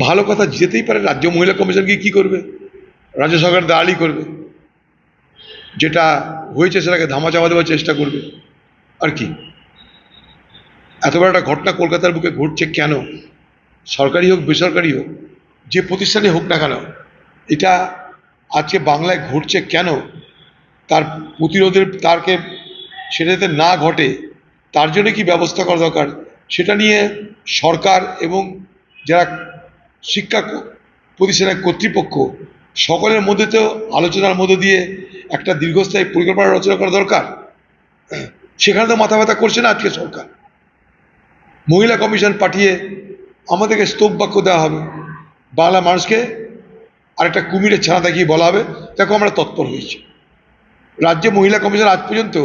ভালো কথা যেতেই পারে, রাজ্য মহিলা কমিশন কি কি করবে? রাজ্য সরকার দাঁড়ালি করবে। যেটা হয়েছে সেটাকে ধামা চাপা দেওয়ার চেষ্টা করবে। আর কি? এত বড় একটা ঘটনা কলকাতার বুকে ঘটছে কেন? সরকারি হোক, বেসরকারি হোক, যে প্রতিষ্ঠানে হোক না কেন এটা আজকে বাংলায় ঘটছে কেন? তার প্রতিরোধের, তারকে সেটা যাতে না ঘটে, তার জন্য কি ব্যবস্থা করা দরকার? সেটা নিয়ে সরকার এবং যারা শিক্ষা প্রতিষ্ঠানের কর্তৃপক্ষ, সকলের মধ্যে তো আলোচনার মধ্যে দিয়ে একটা দীর্ঘস্থায়ী পরিকল্পনা রচনা করা দরকার। সেখানে তো মাথা ব্যথা করছে না আজকে সরকার। মহিলা কমিশন পাঠিয়ে আমাদেরকে স্তূপ বাক্য দেওয়া হবে। বাংলা মানুষকে আরেকটা কুমিরের ছানা দেখিয়ে বলা হবে, দেখো আমরা তৎপর হয়েছি। রাজ্যে মহিলা কমিশন আজ পর্যন্ত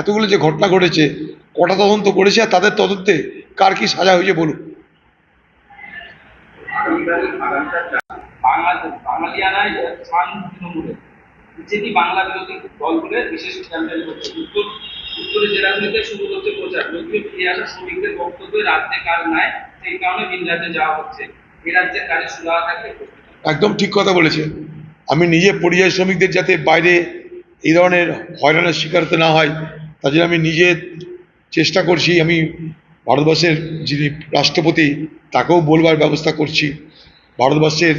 এতগুলো যে ঘটনা ঘটেছে, কটা তদন্ত করেছে আর তাদের তদন্তে কার কি সাজা হয়েছে বলুন। বিজেপি রাজ্যে নাই, সেই কারণে রাজ্যে যাওয়া হচ্ছে। একদম ঠিক কথা বলেছে আমি নিজে পরিযায়ী শ্রমিকদের যাতে বাইরে এই ধরনের হয়রানের শিকার হতে না হয়, তার আমি নিজে চেষ্টা করছি, আমি ভারতবর্ষের যিনি রাষ্ট্রপতি, তাকেও বলবার ব্যবস্থা করছি। ভারতবর্ষের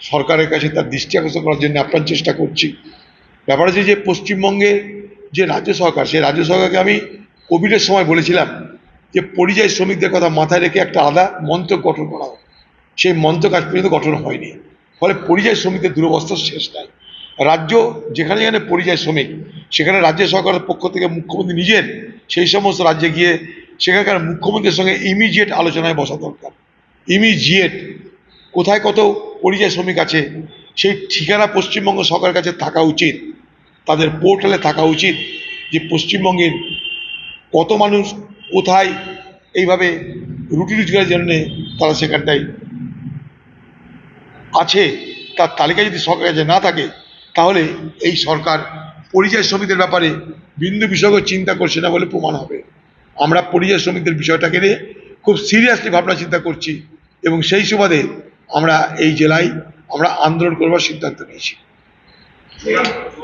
সরকারের কাছে তার দৃষ্টি আকর্ষণ করার জন্য আপ্রাণ চেষ্টা করছি। ব্যাপার হচ্ছে যে, পশ্চিমবঙ্গে যে রাজ্য সরকার, সেই রাজ্য সরকারকে আমি কোভিডের সময় বলেছিলাম যে, পরিযায়ী শ্রমিকদের কথা মাথায় রেখে একটা আলাদা মন্ত্রক গঠন করা হোক। সেই মন্ত্রক আজ পর্যন্ত গঠন হয়নি। ফলে পরিযায়ী শ্রমিকদের দুরবস্থা শেষ নাই। রাজ্য, যেখানে যেখানে পরিযায়ী শ্রমিক, সেখানে রাজ্য সরকারের পক্ষ থেকে মুখ্যমন্ত্রী নিজের, সেই সমস্ত রাজ্যে গিয়ে সেখানকার মুখ্যমন্ত্রীর সঙ্গে ইমিডিয়েট আলোচনায় বসা দরকার। ইমিডিয়েট কোথায় কত পরিযায়ী শ্রমিক আছে, সেই ঠিকানা পশ্চিমবঙ্গ সরকারের কাছে থাকা উচিত। তাদের পোর্টালে থাকা উচিত যে পশ্চিমবঙ্গের কত মানুষ কোথায়, এইভাবে রুটি রোজগারের জন্যে তারা সেখানটায় আছে, তার তালিকা যদি সরকারের কাছে না থাকে, তাহলে এই সরকার পরিযায়ী শ্রমিকদের ব্যাপারে বিন্দু বিষয়কে চিন্তা করছে না বলে প্রমাণ হবে। আমরা পরিযায়ী শ্রমিকদের বিষয়টাকে নিয়ে খুব সিরিয়াসলি ভাবনা চিন্তা করছি এবং সেই সুবাদে আমরা এই জেলায় আমরা আন্দোলন করবার সিদ্ধান্ত নিয়েছি।